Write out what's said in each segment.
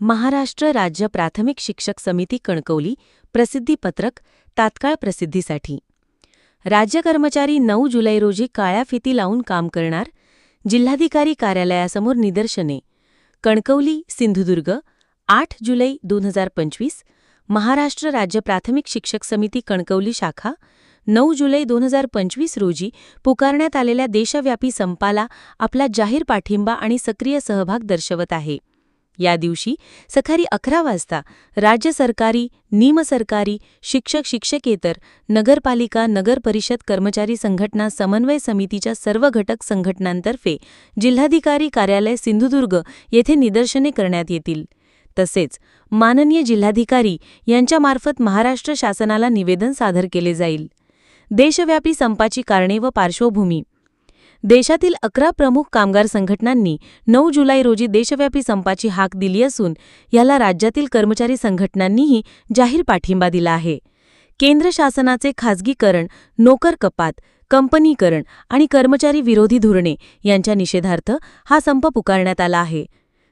महाराष्ट्र राज्य प्राथमिक शिक्षक समिती कणकवली प्रसिद्धीपत्रक तात्काळ प्रसिद्धीसाठी. राज्य कर्मचारी नऊ जुलै रोजी काळ्या फिती लावून काम करणार जिल्हाधिकारी कार्यालयासमोर निदर्शने. कणकवली सिंधुदुर्ग आठ जुलै दोन हजार पंचवीस महाराष्ट्र राज्य प्राथमिक शिक्षक समिती कणकवली शाखा नऊ जुलै दोन हजार पंचवीस रोजी पुकारण्यात आलेल्या देशव्यापी संपाला आपला जाहीर पाठिंबा आणि सक्रिय सहभाग दर्शवत आहे. या दिवशी सकाळी अकरा वाजता राज्य सरकारी निमसरकारी शिक्षक शिक्षकेतर नगरपालिका नगर परिषद कर्मचारी संघटना समन्वय समितीच्या सर्व घटक संघटनांतर्फे जिल्हाधिकारी कार्यालय सिंधुदुर्ग येथे निदर्शने करण्यात येतील. तसेच माननीय जिल्हाधिकारी यांच्यामार्फत महाराष्ट्र शासनाला निवेदन सादर केले जाईल. देशव्यापी संपाची कारणे व पार्श्वभूमी देशातील अकरा प्रमुख कामगार संघटनांनी नऊ जुलै रोजी देशव्यापी संपाची हाक दिली असून याला राज्यातील कर्मचारी संघटनांनीही जाहीर पाठिंबा दिला आहे. केंद्र शासनाचे खाजगीकरण नोकर कपात कंपनीकरण आणि कर्मचारी विरोधी धोरणे यांच्या निषेधार्थ हा संप पुकारण्यात आला आहे.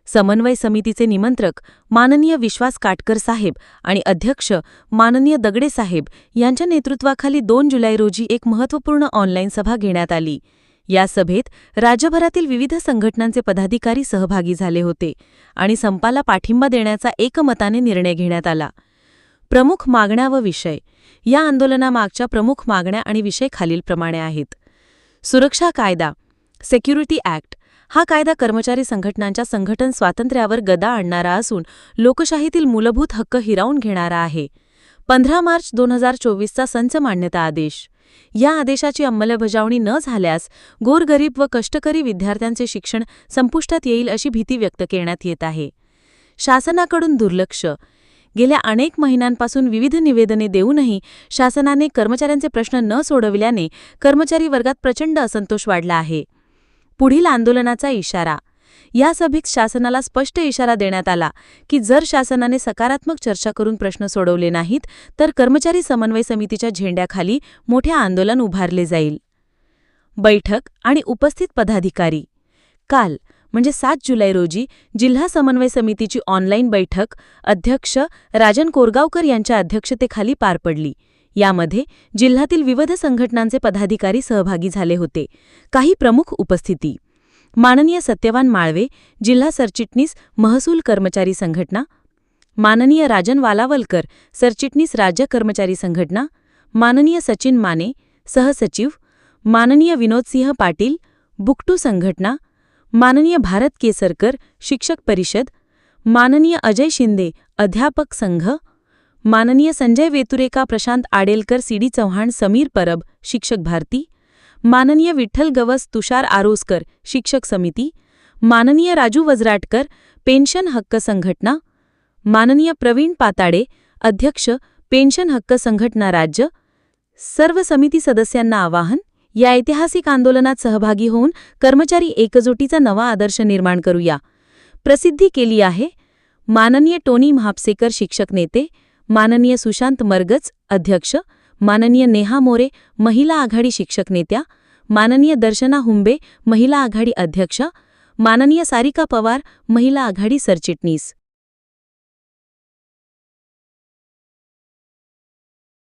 समन्वय समितीचे निमंत्रक माननीय विश्वास काटकर साहेब आणि अध्यक्ष माननीय दगडे साहेब यांच्या नेतृत्वाखाली दोन जुलै रोजी एक महत्त्वपूर्ण ऑनलाईन सभा घेण्यात आली. या सभेत राज्यभरातील विविध संघटनांचे पदाधिकारी सहभागी झाले होते आणि संपाला पाठिंबा देण्याचा एकमताने निर्णय घेण्यात आला. प्रमुख मागण्या व विषय. या आंदोलनामागच्या प्रमुख मागण्या आणि विषय खालीलप्रमाणे आहेत. सुरक्षा कायदा. सेक्युरिटी ॲक्ट हा कायदा कर्मचारी संघटनांच्या संघटन स्वातंत्र्यावर गदा आणणारा असून लोकशाहीतील मूलभूत हक्क हिरावून घेणारा आहे. पंधरा मार्च दोन हजार चोवीसचा संच मान्यता आदेश. या आदेशाची अंमलबजावणी न झाल्यास गोरगरीब व कष्टकरी विद्यार्थ्यांचे शिक्षण संपुष्टात येईल अशी भीती व्यक्त करण्यात येत आहे. शासनाकडून दुर्लक्ष. गेल्या अनेक महिन्यांपासून विविध निवेदने देऊनही शासनाने कर्मचाऱ्यांचे प्रश्न न सोडविल्याने कर्मचारी वर्गात प्रचंड असंतोष वाढला आहे. पुढील आंदोलनाचा इशारा या सभेत शासनाला स्पष्ट इशारा देण्यात आला की जर शासनाने सकारात्मक चर्चा करून प्रश्न सोडवले नाहीत तर कर्मचारी समन्वय समितीच्या झेंड्याखाली मोठे आंदोलन उभारले जाईल. बैठक आणि उपस्थित पदाधिकारी. काल म्हणजे सात जुलै रोजी जिल्हा समन्वय समितीची ऑनलाईन बैठक अध्यक्ष राजन कोरगावकर यांच्या अध्यक्षतेखाली पार पडली. यामध्ये जिल्ह्यातील विविध संघटनांचे पदाधिकारी सहभागी झाले होते. काही प्रमुख उपस्थिती माननीय सत्यवान माळवे जिल्हा सरचिटणीस महसूल कर्मचारी संघटना माननीय राजन वालावलकर सरचिटणीस राज्य कर्मचारी संघटना माननीय सचिन माने सहसचिव माननीय विनोदसिंह पाटील बुकटू संघटना माननीय भारत केसरकर शिक्षक परिषद माननीय अजय शिंदे अध्यापक संघ माननीय संजय वेतुरेका प्रशांत आडेलकर सी डी चव्हाण समीर परब शिक्षक भारती माननीय विठ्ठल गवस तुषार आरोसकर शिक्षक समिती माननीय राजू वजराटकर पेन्शन हक्क संघटना माननीय प्रवीण पाताडे अध्यक्ष पेन्शन हक्क संघटना राज्य सर्व समिती सदस्यांना आवाहन या ऐतिहासिक आंदोलनात सहभागी होऊन कर्मचारी एकजुटीचा नवा आदर्श निर्माण करूया. प्रसिद्धी केली आहे माननीय टोनी म्हापसेकर शिक्षक नेते माननीय सुशांत मरगज अध्यक्ष माननीय नेहा मोरे महिला आघाडी शिक्षक नेत्या माननीय दर्शना हुंबे महिला आघाडी अध्यक्ष माननीय सारिका पवार महिला आघाडी सरचिटणीस.